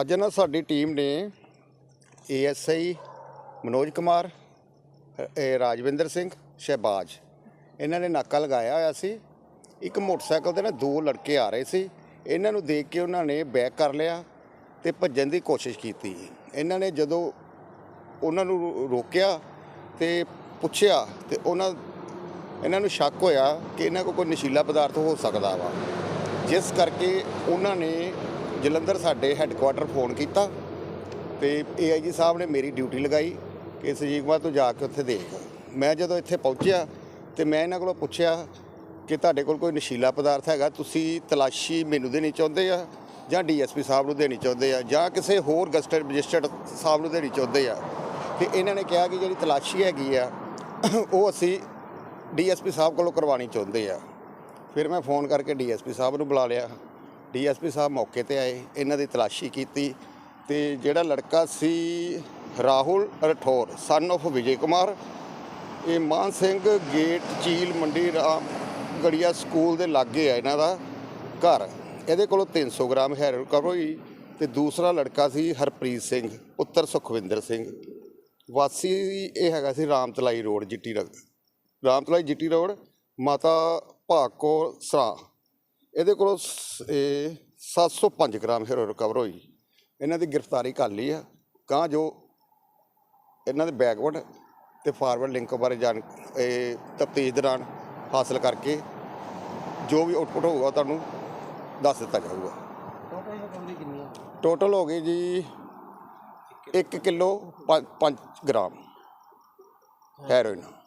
ਅੱਜ ਨਾ ਸਾਡੀ ਟੀਮ ਨੇ ਏਐਸਆਈ ਮਨੋਜ ਕੁਮਾਰ ਇਹ ਰਾਜਵਿੰਦਰ ਸਿੰਘ, ਸ਼ਹਿਬਾਜ। ਇਹਨਾਂ ਨੇ ਨਾਕਾ ਲਗਾਇਆ ਹੋਇਆ ਸੀ। ਇੱਕ ਮੋਟਰਸਾਈਕਲ ਤੇ ਨਾ ਦੋ ਲੜਕੇ ਆ ਰਹੇ ਸੀ। ਇਹਨਾਂ ਨੂੰ ਦੇਖ ਕੇ ਉਹਨਾਂ ਨੇ ਬੈਕ ਕਰ ਲਿਆ ਤੇ ਭੱਜਣ ਦੀ ਕੋਸ਼ਿਸ਼ ਕੀਤੀ। ਇਹਨਾਂ ਨੇ ਜਦੋਂ ਉਹਨਾਂ ਨੂੰ ਰੋਕਿਆ ਤੇ ਪੁੱਛਿਆ ਤੇ ਉਹਨਾਂ, ਇਹਨਾਂ ਨੂੰ ਸ਼ੱਕ ਹੋਇਆ ਕਿ ਇਹਨਾਂ ਕੋਲ ਕੋਈ ਨਸ਼ੀਲਾ ਪਦਾਰਥ ਹੋ ਸਕਦਾ ਵਾ। ਜਿਸ ਕਰਕੇ ਉਹਨਾਂ ਨੇ ਜਲੰਧਰ ਸਾਡੇ ਹੈੱਡਕੁਆਟਰ ਫੋਨ ਕੀਤਾ ਤੇ ਏਆਈਜੀ ਸਾਹਿਬ ਨੇ ਮੇਰੀ ਡਿਊਟੀ ਲਗਾਈ ਕਿ ਸੰਜੀਵ ਤੋਂ ਜਾ ਕੇ ਉੱਥੇ ਦੇਖ। ਮੈਂ ਜਦੋਂ ਇੱਥੇ ਪਹੁੰਚਿਆ ਤੇ ਮੈਂ ਇਹਨਾਂ ਕੋਲੋਂ ਪੁੱਛਿਆ ਕਿ ਤੁਹਾਡੇ ਕੋਲ ਕੋਈ ਨਸ਼ੀਲਾ ਪਦਾਰਥ ਹੈਗਾ, ਤੁਸੀਂ ਤਲਾਸ਼ੀ ਮੈਨੂੰ ਦੇਣੀ ਚਾਹੁੰਦੇ ਆ ਜਾਂ ਡੀਐਸਪੀ ਸਾਹਿਬ ਨੂੰ ਦੇਣੀ ਚਾਹੁੰਦੇ ਆ ਜਾਂ ਕਿਸੇ ਹੋਰ ਗਸਟਡ ਰਜਿਸਟਰਡ ਸਾਹਿਬ ਨੂੰ ਦੇਣੀ ਚਾਹੁੰਦੇ ਆ? ਤੇ ਇਹਨਾਂ ਨੇ ਕਿਹਾ ਕਿ ਜਿਹੜੀ ਤਲਾਸ਼ੀ ਹੈਗੀ ਆ, ਉਹ ਅਸੀਂ ਡੀਐਸਪੀ ਸਾਹਿਬ ਕੋਲੋਂ ਕਰਵਾਉਣੀ ਚਾਹੁੰਦੇ ਆ। ਫਿਰ ਮੈਂ ਫੋਨ ਕਰਕੇ ਡੀਐਸਪੀ ਸਾਹਿਬ ਨੂੰ ਬੁਲਾ ਲਿਆ। ਡੀਐਸਪੀ ਸਾਹਿਬ ਮੌਕੇ ਤੇ ਆਏ, ਇਹਨਾਂ ਦੀ ਤਲਾਸ਼ੀ ਕੀਤੀ ਤੇ ਜਿਹੜਾ ਲੜਕਾ ਸੀ ਰਾਹੁਲ ਰਠੌਰ ਸਨ of ਵਿਜੇ ਕੁਮਾਰ, ਇਹ ਮਾਨ ਸਿੰਘ ਗੇਟ ਚੀਲ ਮੰਡੀ ਰਾਮ ਗੜੀਆ ਸਕੂਲ ਦੇ ਲਾਗੇ ਆ ਇਹਨਾਂ ਦਾ ਘਰ। ਇਹਦੇ ਕੋਲੋਂ 300 ਗ੍ਰਾਮ ਹੈਰੋਇਨ ਰਿਕਵਰ ਹੋਈ ਤੇ ਦੂਸਰਾ ਲੜਕਾ ਸੀ ਹਰਪ੍ਰੀਤ ਸਿੰਘ, ਪੁੱਤਰ ਸੁਖਵਿੰਦਰ ਸਿੰਘ। ਵਾਸੀ ਇਹ ਹੈਗਾ ਸੀ ਰਾਮਤਲਾਈ ਰੋਡ, ਜਿੱਟੀ ਰਗ ਰਾਮਤਲਾਈ, ਜਿੱਟੀ ਰੋਡ, ਮਾਤਾ ਭਾਗ ਭਾਕੋ ਸਰਾ। ਇਹਦੇ ਕੋਲੋਂ ਸ- ਇਹ 705 ਗ੍ਰਾਮ ਹੈਰੋਇਨ ਰਿਕਵਰ ਹੋਈ। ਇਹਨਾਂ ਦੀ ਗ੍ਰਿਫਤਾਰੀ ਕਰ ਲਈ ਆ। ਕਾਂ ਜੋ ਇਹਨਾਂ ਦੇ ਬੈਕਵਰਡ ਤੇ ਫਾਰਵਰਡ ਲਿੰਕ ਬਾਰੇ ਜਾਣ ਇਹ ਤਫਤੀਸ਼ ਦੌਰਾਨ ਹਾਸਲ ਕਰਕੇ ਜੋ ਵੀ ਆਉਟਪੁੱਟ ਹੋਊਗਾ ਤੁਹਾਨੂੰ ਦੱਸ ਦਿੱਤਾ ਜਾਊਗਾ। ਟੋਟਲ ਹੋ ਗਈ ਜੀ 1 ਕਿਲੋ 5 ਗ੍ਰਾਮ। ਹੈਰੋਇਨ